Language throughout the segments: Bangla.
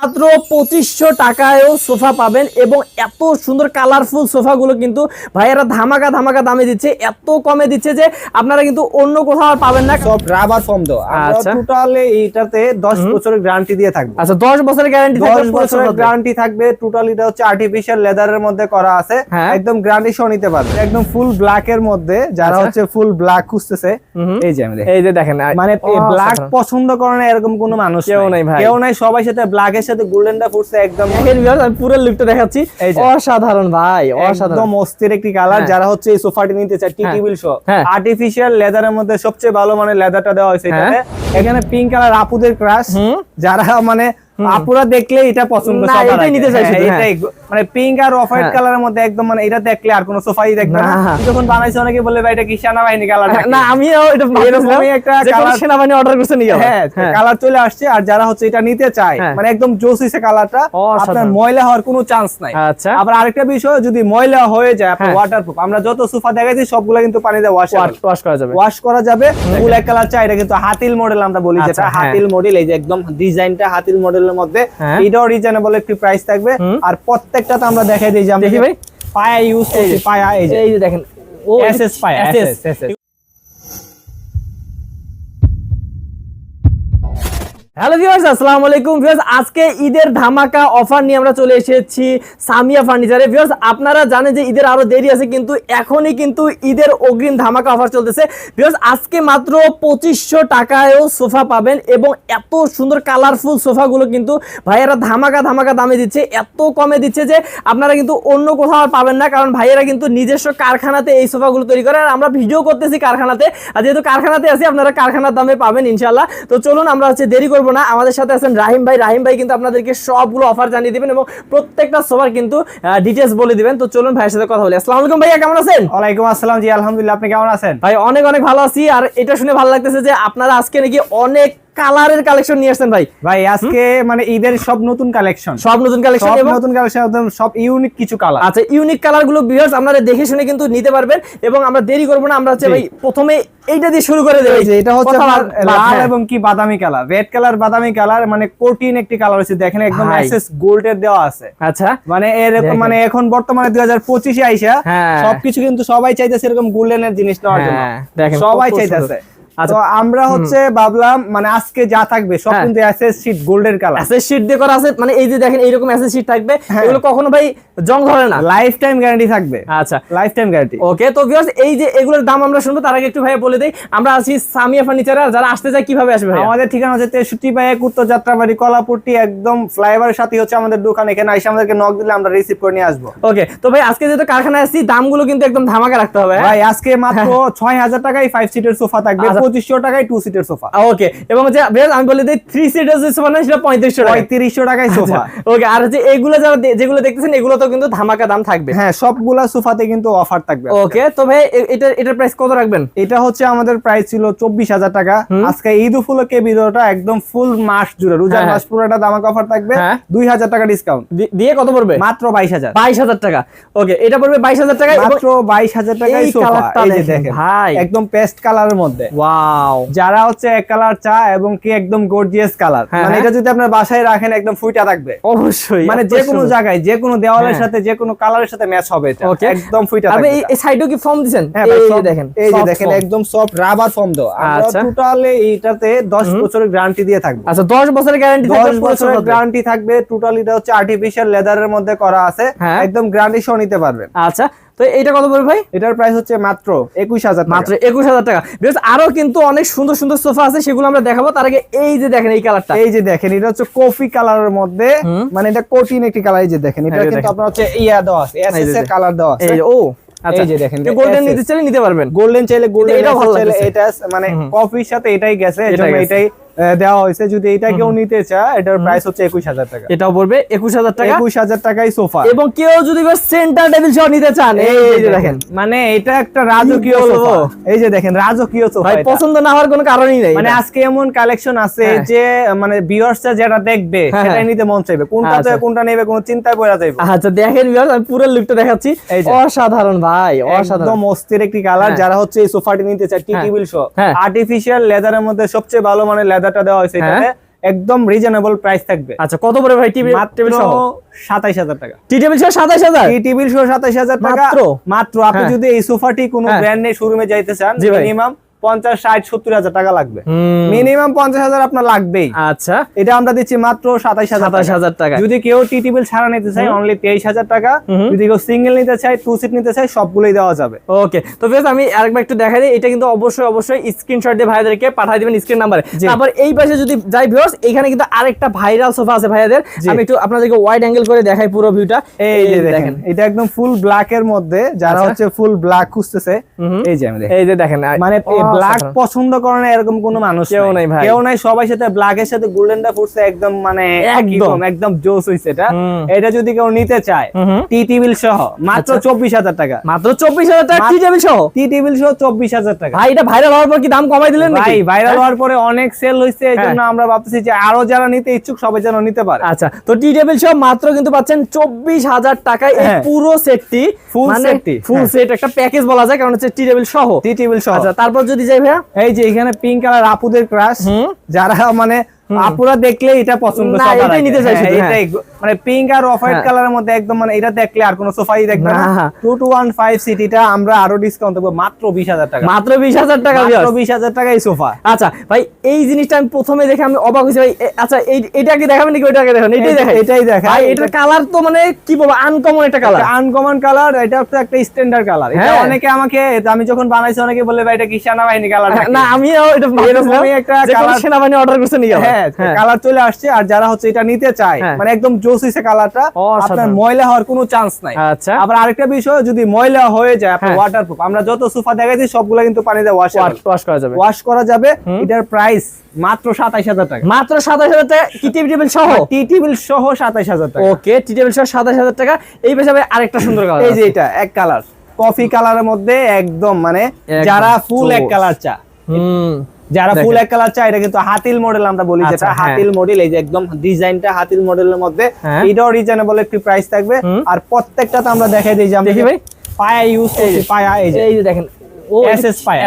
মাত্র পঁচিশশো টাকায়ও সোফা পাবেন এবং এত সুন্দর কালারফুল সোফাগুলো কিন্তু ভাইয়েরা ধামাকা ধামাকা দামে দিচ্ছে এত কমে দিচ্ছে যে আপনারা কিন্তু অন্য কোথাও আর পাবেন না। সব রাবার ফর্ম তো। আমরা আচ্ছা। টোটালি এইটাতে 10 বছরের গ্যারান্টি দিয়ে থাকব। আচ্ছা দশ বছরের গ্যারান্টি 10 বছরের গ্যারান্টি থাকবে টোটাল এটা হচ্ছে আর্টিফিশিয়াল লেদারের মধ্যে করা আছে। হ্যাঁ। একদম গ্যারান্টি সহ নিতে পারবে। একদম ফুল ব্ল্যাক এর মধ্যে যারা আচ্ছা। হচ্ছে ফুল ব্ল্যাক খুঁজতেছে এই যে এই যে দেখেন মানে ব্ল্যাক পছন্দ করে না এরকম কোনো মানুষ কেউ নাই। ভাই। কেউ নাই সবাই সাথে ব্ল্যাক এর সাথে গোল্ডেনটা ফুটছে একদম দেখেন viewers, আমি পুরো লুকটা দেখাচ্ছি। অসাধারণ ভাই অসাধারণ একদম অস্থির একটি কালার হ্যাঁ। যারা হচ্ছে এই সোফাটি নিতে চায় টি হ্যাঁ। টেবিল হ্যাঁ। আর্টিফিশিয়াল লেদারের মধ্যে সবচেয়ে ভালো মানে লেদারটা দেওয়া হয়েছে হ্যাঁ। এখানে এখানে পিঙ্ক কালার আপুদের ক্রাশ যারা মানে আপুরা দেখলে এটা পছন্দ না, এটাই নিতে হ্যাঁ, হ্যাঁ। এটাই মানে পিঙ্ক আর অফ হোয়াইট হ্যাঁ। কালারের মধ্যে একদম মানে এটা দেখলে আর কোনো সোফাই দেখবে না। যখন বানাইছে অনেকে বলে ভাই এটা কি সেনাবাহিনী কালার না আমিও এটা এরকমই একটা colour- সেনাবাহিনী অর্ডার করছে নিয়ে হ্যাঁ কালার চলে আসছে আর যারা হচ্ছে এটা নিতে চায় হ্যাঁ। মানে একদম জোস হইছে কালারটা আপনার ময়লা হওয়ার কোনো চান্স নাই। আচ্ছা। আবার আরেকটা বিষয় যদি ময়লা হয়ে যায় আপনার হ্যাঁ। ওয়াটারপ্রুফ আমরা যত সোফা দেখাইছি সবগুলো কিন্তু পানিতে ওয়াশ ওয়াশ করা যাবে। ওয়াশ করা যাবে। ফুল এক কালার চাই এটা কিন্তু হাতিল মডেল আমরা বলি আচ্ছা, যেটা। হ্যাঁ। হাতিল মডেল এই যে একদম ডিজাইনটা হাতিল মডেলের মধ্যে। হ্যাঁ। এটাও রিজনেবল একটি প্রাইস থাকবে। আর প্রত্যেকটা তো আমরা দেখাই দিই যে আমরা দেখি ভাই। পায়া ইউজ করছি পায়া এই যে। দেখেন। ও এসএস পায়া SS এসএস হ্যালো ভিউয়ার্স আসসালামু আলাইকুম। ভিউয়ার্স আজকে ঈদের ধামাকা অফার নিয়ে আমরা চলে এসেছি সামিয়া ফার্নিচারে ভিউয়ার্স আপনারা জানেন যে ঈদের আরও দেরি আছে, কিন্তু এখনই কিন্তু ঈদের অগ্রিম ধামাকা অফার চলতেছে। ভিউয়ার্স আজকে মাত্র পঁচিশশো টাকায়ও সোফা পাবেন এবং এত সুন্দর কালারফুল সোফাগুলো কিন্তু ভাইয়েরা ধামাকা ধামাকা দামে দিচ্ছে। এত কমে দিচ্ছে যে আপনারা কিন্তু অন্য কোথাও আর পাবেন না, কারণ ভাইয়েরা কিন্তু নিজস্ব কারখানাতে এই সোফাগুলো তৈরি করে। আর আমরা ভিডিও করতেছি কারখানাতে, আর যেহেতু কারখানাতে আছি, আপনারা কারখানার দামে পাবেন ইনশাল্লাহ তো চলুন, আমরা হচ্ছে দেরি করব না। আমাদের সাথে আছেন রাহিম ভাই। রাহিম ভাই কিন্তু আপনাদেরকে সবগুলো অফার জানিয়ে দিবেন এবং প্রত্যেকটা সবার কিন্তু ডিটেলস বলে দিবেন। তো চলুন ভাইয়ের সাথে কথা বলি। আসসালামু আলাইকুম ভাইয়া কেমন আছেন? ওয়ালাইকুম আসসালাম জি আলহামদুলিল্লাহ। আপনি কেমন আছেন? ভাই অনেক অনেক ভালো আছি। আর এটা শুনে ভালো লাগতেছে যে আপনারা আজকে নাকি অনেক কালারের কালেকশন নিয়ে আসছেন ভাই। ভাই আজকে মানে ঈদের সব নতুন কালেকশন। সব নতুন কালেকশন সব এবং নতুন কালেকশন একদম সব ইউনিক কিছু কালার আচ্ছা ইউনিক কালারগুলো ভিউয়ার্স আপনারা দেখে শুনে কিন্তু নিতে পারবেন এবং আমরা দেরি করব না আমরা হচ্ছে ভাই প্রথমে এইটা দিয়ে শুরু করে দেবো। এটা হচ্ছে লাল হ্যাঁ। এবং কি বাদামি কালার রেড কালার বাদামি কালার মানে কোটিন একটি কালার হচ্ছে দেখেন একদম। এসএস গোল্ডের দেওয়া আছে। আচ্ছা। মানে এরকম মানে এখন বর্তমানে দুই হাজার পঁচিশে আইসা হ্যাঁ। সবকিছু কিন্তু সবাই চাইতেছে এরকম গোল্ডেনের জিনিস নেওয়ার জন্য। হ্যাঁ, দেখেন, সবাই চাইতেছে। তো আমরা হচ্ছে ভাবলাম মানে আজকে যা থাকবে সব হ্যাঁ। কিন্তু এসএস শীট গোল্ডের কালার অ্যাসেস শিট দিয়ে করা আছে মানে এই যে দেখেন এইরকম অ্যাসেস শিট থাকবে হ্যাঁ। এগুলো কখনো ভাই জং ধরে না লাইফ টাইম গ্যারান্টি থাকবে আচ্ছা লাইফ টাইম গ্যারান্টি ওকে তো ভিউয়ার্স এই যে এগুলোর দাম আমরা শুনব তার আগে একটু ভাই বলে দেই আমরা আছি সামিয়া ফার্নিচার যারা আসতে চায় কীভাবে আসবে ভাই আমাদের ঠিকানা হচ্ছে বাই উত্তর যাত্রাবাড়ি একদম ফ্লাইওভারের সাথে হচ্ছে আমাদের দোকান এখানে এসে আমাদেরকে নক দিলে আমরা রিসিভ করে নিয়ে আসব ওকে তো ভাই আজকে যেহেতু কারখানায় আসছি দামগুলো কিন্তু একদম ধামাকা রাখতে হবে হ্যাঁ? ভাই আজকে মাত্র ছয় হাজার টাকায় ফাইভ সিটের সোফা থাকবে আচ্ছা। পঁচিশশো টাকায় টু সিটের সোফা ওকে এবং আমি বলে দিই থ্রি সিটার যে সোফা না সেটা পঁয়ত্রিশশো পঁয়ত্রিশশো টাকায় সোফা ওকে আর হচ্ছে এগুলো যারা যেগুলো দেখতেছেন এগুলো তো কিন্তু ধামাকা দাম থাকবে। হ্যাঁ সবগুলা সোফাতে কিন্তু অফার থাকবে ওকে তো ভাই এটা এটার প্রাইস কত রাখবেন? এটা হচ্ছে আমাদের প্রাইস ছিল চব্বিশ হাজার টাকা। আজকে ঈদ উপলক্ষে ভিডিওটা একদম ফুল মাস জুড়ে। রোজার হ্যাঁ, মাস পুরোটা দামাক অফার থাকবে। হ্যাঁ। দুই হাজার টাকা ডিসকাউন্ট দিয়ে কত পড়বে? মাত্র বাইশ হাজার। বাইশ হাজার টাকা। ওকে এটা পড়বে বাইশ হাজার টাকা মাত্র বাইশ হাজার টাকায় সোফা এই যে দেখেন, দেখেন ভাই। একদম পেস্ট কালারের মধ্যে। ওয়াও যারা হচ্ছে এক কালার চা এবং কি একদম গর্জিয়াস কালার। হ্যাঁ, মানে হ্যাঁ। এটা যদি আপনার বাসায় রাখেন একদম ফুইটা থাকবে। অবশ্যই মানে যে কোনো জায়গায় যে কোনো দেওয়ালের হ্যাঁ। সাথে যে কোনো কালারের সাথে ম্যাচ হবে এটা. একদম ফুইটা থাকবে এই- সাইডেও কি ফর্ম হ্যাঁ এই দেখেন এই যে দেখেন একদম সফট রাবার ফর্ম দাও আমরা আচ্ছা। টোটালি এইটাতে 10 বছরের গ্যারান্টি দিয়ে থাকব। আচ্ছা দশ বছরের গ্যারান্টি 10 বছরের গ্যারান্টি থাকবে টোটাল এটা হচ্ছে আর্টিফিশিয়াল লেদারের মধ্যে করা আছে। একদম গ্যারান্টি সহ নিতে পারবেন। আচ্ছা তো এইটা কত পড়বে ভাই? এটার প্রাইস হচ্ছে মাত্র 21000 টাকা। মাত্র একুশ হাজার টাকা। Because আরও কিন্তু অনেক সুন্দর সুন্দর সোফা আছে সেগুলো আমরা দেখাবো। তার আগে এই যে দেখেন এই কালারটা এই যে দেখেন এটা হচ্ছে কফি কালারের মধ্যে মানে এটা কোটিন একটি কালার এই যে দেখেন এটা কিন্তু। আপনার হচ্ছে ইয়া দেওয়া আছে এসএস এর কালার দেওয়া আছে। ও আচ্ছা। এই যে দেখেন, গোল্ডেন নিতে চাইলে নিতে পারবেন। গোল্ডেন চাইলে গোল্ডেন এটাও ভালো চাইলে এটা মানে কফির সাথে এটাই গেছে। এটাই দেওয়া হয়েছে। যদি এটা কেউ নিতে চায় এটার প্রাইস হচ্ছে 21000 টাকা। এটাও পড়বে একুশ হাজার টাকা। 21000 টাকায় সোফা এবং কেউ যদি সেন্টার টেবিল সহ নিতে চান এই যে দেখেন। মানে এটা একটা রাজকীয় সোফা এই যে দেখেন রাজকীয় সোফা ভাই পছন্দ না হওয়ার কোনো কারণই নেই মানে আজকে এমন কালেকশন আছে হ্যাঁ। যে মানে ভিউয়ার্সরা যেটা দেখবে হ্যাঁ, সেটাই হ্যাঁ। নিতে মন চাইবে। কোনটা আচ্ছা। কোনটা নেবে কোনো চিন্তায় পড়া যাবে আচ্ছা দেখেন আমি পুরো লুকটা দেখাচ্ছি। অসাধারণ ভাই অসাধারণ। একদম অস্থির একটি কালার। যারা হচ্ছে এই সোফাটি নিতে চায় টি। টেবিল সহ। আর্টিফিশিয়াল লেদারের মধ্যে সবচেয়ে ভালো মানে লেদারটা দেওয়া হয়েছে এটাতে এখানে একদম রিজনেবল প্রাইস থাকবে। আচ্ছা কত পড়ে ভাই টিভি টেবিল সহ? সাতাইশ হাজার টাকা। টি টেবিল সহ সাতাশ হাজার? এই টেবিল সহ সাতাইশ হাজার টাকা। মাত্র? মাত্র। আপনি হ্যাঁ। যদি এই সোফাটি কোনো ব্র্যান্ড ব্র্যান্ডের শোরুমে যাইতে চান। মিনিমাম পঞ্চাশ ষাট সত্তর হাজার টাকা লাগবে। মিনিমাম পঞ্চাশ হাজার আপনার লাগবেই। আচ্ছা। এটা আমরা দিচ্ছি মাত্র সাতাইশ সাতাশ হাজার টাকা। যদি কেউ টি টেবিল ছাড়া নিতে চায় অনলি তেইশ হাজার টাকা। যদি কেউ সিঙ্গেল নিতে চায় টু সিট নিতে চায় সবগুলোই দেওয়া যাবে। ওকে। তো বেশ আমি আরেকবার একটু দেখাই দিই। এটা কিন্তু অবশ্যই অবশ্যই স্ক্রিনশট দিয়ে ভাইদেরকে পাঠিয়ে দিবেন স্ক্রিন নাম্বারে তারপর এই পাশে যদি যাই ভিউয়ার্স এখানে কিন্তু আরেকটা ভাইরাল সোফা আছে ভাইয়াদের। আমি একটু আপনাদেরকে ওয়াইড অ্যাঙ্গেল করে দেখাই পুরো ভিউটা এই যে দেখেন এটা একদম ফুল ব্ল্যাক এর মধ্যে যারা আচ্ছা। হচ্ছে ফুল ব্ল্যাক খুঁজতেছে এই যে আমি এই যে দেখেন মানে ব্ল্যাক পছন্দ করে না এরকম কোনো মানুষ কেউ নাই ভাই। কেউ নাই সবাই সাথে ব্ল্যাক এর সাথে গোল্ডেনটা ফুটছে একদম মানে একদম। একদম জোস হইছে এটা এটা যদি কেউ নিতে চায়। টি টেবিল সহ মাত্র আচ্ছা। চব্বিশ হাজার টাকা মাত্র চব্বিশ হাজার টাকা মাত্র- টি টেবিল সহ টি টেবিল সহ চব্বিশ হাজার টাকা ভাই এটা ভাইরাল হওয়ার পর কি দাম কমাই দিলেন নাকি ভাই ভাইরাল হওয়ার পরে অনেক সেল এই হ্যাঁ। আমরা ভাবতেছি যে আরও যারা নিতে ইচ্ছুক সবাই যেন নিতে পারে আচ্ছা তো টি টেবিল সহ মাত্র কিন্তু পাচ্ছেন চব্বিশ হাজার টাকায় এই হ্যাঁ। পুরো সেটটি Full setটি, ফুল হ্যাঁ। সেট একটা প্যাকেজ বলা যায় কারণ হচ্ছে টি টেবিল সহ টি টেবিল সহ আচ্ছা তারপর যদি যাই ভাইয়া এই যে এখানে পিঙ্ক কালার আপুদের ক্রাশ হুম। যারা মানে আপুরা দেখলে এটা পছন্দ না, এটাই। নিতে হ্যাঁ, শুধু, হ্যাঁ। এটাই। মানে পিঙ্ক আর অফ হোয়াইট হ্যাঁ। কালারের মধ্যে একদম মানে এটা দেখলে আর কোনো সোফাই দেখবে না। না। টু টু ওয়ান ফাইভ সিটিটা আমরা আরও ডিসকাউন্ট দেবো মাত্র বিশ হাজার টাকা। মাত্র বিশ হাজার টাকা মাত্র viewers। বিশ হাজার টাকা এই সোফা। আচ্ছা ভাই এই জিনিসটা আমি প্রথমে দেখে আমি অবাক হয়েছি ভাই। আচ্ছা এই এটাকে দেখাবেন নাকি? ওইটাকে দেখাবেন এটাই দেখাই। এটাই দেখা ভাই এটার কালার তো মানে কি বলব আনকমন একটা কালার আনকমন কালার এটা তো একটা স্ট্যান্ডার্ড কালার এটা হ্যাঁ। অনেকে আমাকে আমি যখন বানাইছি অনেকে বলে ভাই এটা কি সেনাবাহিনী কালার না আমিও এটা এরকমই একটা colour- সেনাবাহিনী অর্ডার করছে নিয়ে হ্যাঁ কালার চলে আসছে আর যারা হচ্ছে এটা নিতে চায় হ্যাঁ। মানে একদম জোস হইছে কালারটা আপনার ময়লা হওয়ার কোনো চান্স নাই। আচ্ছা। আবার আরেকটা বিষয় যদি ময়লা হয়ে যায় আপনার হ্যাঁ। ওয়াটারপ্রুফ আমরা যত সোফা দেখাইছি সবগুলো কিন্তু পানিতে ওয়াশ ওয়াশ করা যাবে। ওয়াশ করা যাবে এটার প্রাইস মাত্র সাতাইশ হাজার টাকা। মাত্র সাতাশ হাজার টাকা টি টেবিল সহ? টি টেবিল সহ সাতাইশ হাজার টাকা। ওকে টি টেবিল সহ সাতাশ হাজার টাকা। এই ভাই আরেকটা সুন্দর কালার এই যে এটা এক কালার কফি কালারের মধ্যে একদম মানে যারা ফুল এক কালার চা। হুম। যারা ফুল এক কালার চায় এটা কিন্তু হাতিল মডেল আমরা বলি আচ্ছা, যেটা হ্যাঁ। হাতিল মডেল এই যে একদম ডিজাইনটা হাতিল মডেলের মধ্যে হ্যাঁ। এটাও রিজনেবল একটি প্রাইস থাকবে আর প্রত্যেকটা তো আমরা দেখাই দিই যে আমরা দেখি ভাই। পায়া ইউজ করছি পায়া এই যে এই যে দেখেন ও পায়,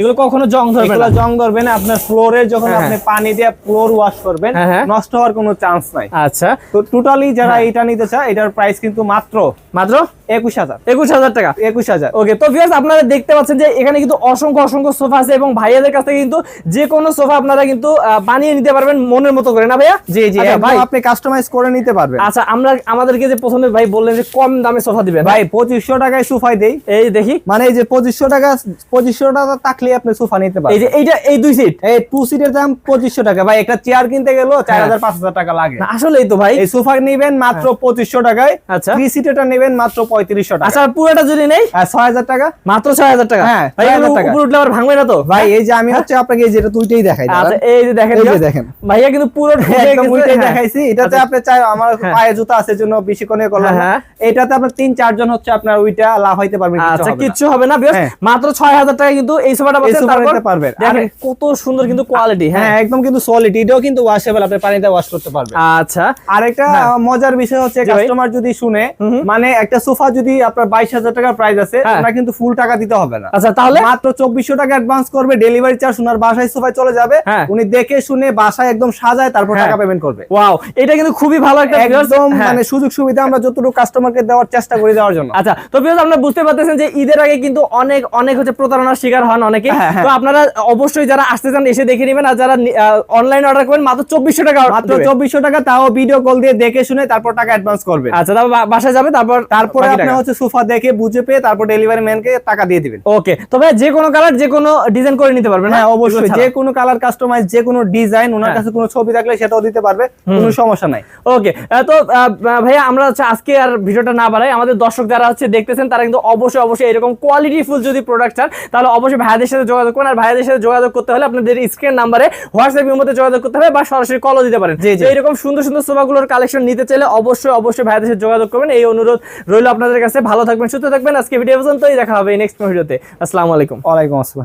এগুলো কখনো জং ধরবে না। জং ধরবে না আপনার ফ্লোরে যখন হ্যাঁ, আপনি পানি দিয়ে ফ্লোর ওয়াশ করবেন হ্যাঁ, হ্যাঁ। নষ্ট হওয়ার কোনো চান্স নাই। আচ্ছা। তো টোটালি যারা হ্যাঁ। এটা নিতে চায় এটার প্রাইস কিন্তু মাত্র মাত্র? একুশ হাজার। একুশ হাজার টাকা? একুশ হাজার। ওকে তো ভিউয়ার্স আপনারা দেখতে পাচ্ছেন যে এখানে কিন্তু অসংখ্য অসংখ্য সোফা আছে এবং ভাইয়াদের কাছ থেকে কিন্তু যে কোনো সোফা আপনারা কিন্তু বানিয়ে নিতে পারবেন মনের মতো করে না ভাইয়া? জি জি আচ্ছা, ভাই। আপনি কাস্টমাইজ করে নিতে পারবেন। আচ্ছা আমরা আমাদেরকে যে প্রথমে ভাই বললেন যে কম দামে সোফা দিবেন ভাই পঁচিশশো টাকায় সোফাই দেই। এই দেখি। মানে এই যে পঁচিশশো টাকা পঁচিশশো টাকা থাকলে আপনি সোফা নিতে এই যে এইটা এই দুই সিট এই টু সিটের দাম পঁচিশশো টাকা। ভাই একটা চেয়ার কিনতে গেলেও চার হাজার পাঁচ হাজার টাকা লাগে। আসলেই তো ভাই। এই সোফা নিবেন মাত্র পঁচিশশো টাকায়। আচ্ছা। থ্রি সিটেরটা নেবেন মাত্র পঁয়ত্রিশশো টাকা। আচ্ছা পুরোটা যদি নেই? ছয় হাজার টাকা। মাত্র ছয় হাজার টাকা? হ্যাঁ, ভাই 6,000 টাকা। উপরে উঠলে আবার ভাঙবে না তো? ভাই এই যে আমি হচ্ছে আপনাকে এই যেটা দুইটাই দেখাই আচ্ছা এই যে দেখেন এই যে দেখেন। ভাইয়া কিন্তু পুরো একদম হ্যাঁ। দেখাইছি। এটাতে আচ্ছা। আপনি চাই আমার হ্যাঁ। পায়ে জুতা আছে জন্য বেশি করলাম হ্যাঁ, এটাতে আপনার তিন চারজন হচ্ছে আপনার ওইটা লাফাইতে পারবেন কিছু আচ্ছা কিচ্ছু হবে না হ্যাঁ। মাত্র ছয় হাজার টাকা কিন্তু এই সোফাটা পাচ্ছেন তারপর নিতে পারবেন। আর- কত সুন্দর কিন্তু কোয়ালিটি হ্যাঁ। হ্যাঁ একদম কিন্তু সলিড এটাও কিন্তু ওয়াশেবল আপনি পানিতে ওয়াশ করতে পারবেন। আচ্ছা। আরেকটা হ্যাঁ। মজার বিষয় হচ্ছে কাস্টমার যদি শুনে মানে একটা সোফা যদি আপনার বাইশ হাজার টাকার প্রাইস আছে হ্যাঁ। ওনার কিন্তু ফুল টাকা দিতে হবে না। আচ্ছা তাহলে? মাত্র চব্বিশশো টাকা অ্যাডভান্স করবে ডেলিভারি চার্জ ওনার বাসায় সোফায় চলে যাবে। হ্যাঁ। উনি দেখে শুনে বাসায় একদম সাজায় তারপর হ্যাঁ। টাকা পেমেন্ট করবে। ওয়াও এটা কিন্তু খুবই ভালো একটা একদম হ্যাঁ। মানে সুযোগ সুবিধা আমরা যতটুকু কাস্টমারকে দেওয়ার চেষ্টা করে দেওয়ার জন্য। আচ্ছা তো আপনারা বুঝতে পারতেছেন যে ঈদের আগে কিন্তু অনেক অনেক হচ্ছে প্রতারণার শিকার হন অনেকে। হ্যাঁ, হ্যাঁ। তো আপনারা অবশ্যই যারা আসতে চান এসে দেখে নেবেন। আর যারা অনলাইন অর্ডার করবেন মাত্র চব্বিশশো টাকা মাত্র। চব্বিশশো টাকা তাও ভিডিও কল দিয়ে দেখে শুনে তারপর টাকা অ্যাডভান্স করবে আচ্ছা তারপর বাসায় যাবে তারপর তারপরে বাকি আপনি হচ্ছে সোফা দেখে বুঝে পেয়ে তারপর ডেলিভারি ম্যানকে টাকা দিয়ে দিবেন। ওকে তবে যে কোনো কালার যে কোনো ডিজাইন করে নিতে পারবেন হ্যাঁ অবশ্যই। যে কোনো কালার কাস্টমাইজ যে কোনো ডিজাইন ওনার হ্যাঁ। কাছে কোনো ছবি থাকলে সেটাও দিতে পারবে কোনো সমস্যা নাই। ওকে তো ভাইয়া আমরা হচ্ছে আজকে আর ভিডিওটা না বাড়াই আমাদের দর্শক যারা হচ্ছে দেখতেছেন তারা কিন্তু অবশ্যই অবশ্যই এরকম কোয়ালিটি ফুল যদি প্রোডাক্ট চান তাহলে অবশ্যই ভাইয়াদের সাথে যোগাযোগ করুন। আর ভাইয়াদের সাথে যোগাযোগ করতে হলে আপনাদের স্ক্রিন নাম্বারে হোয়াটসঅ্যাপ মধ্যে যোগাযোগ করতে হবে বা সরাসরি কলও দিতে পারেন। যে এইরকম সুন্দর সুন্দর সোফাগুলোর কালেকশন নিতে চাইলে অবশ্যই অবশ্যই ভাইয়াদের সাথে যোগাযোগ করবেন। এই অনুরোধ রইল আপনাদের কাছে। ভালো থাকবেন সুস্থ থাকবেন। আজকে ভিডিও পর্যন্তই। দেখা হবে নেক্সট ভিডিওতে আসসালামু আলাইকুম। ওয়ালাইকুম আসসালাম।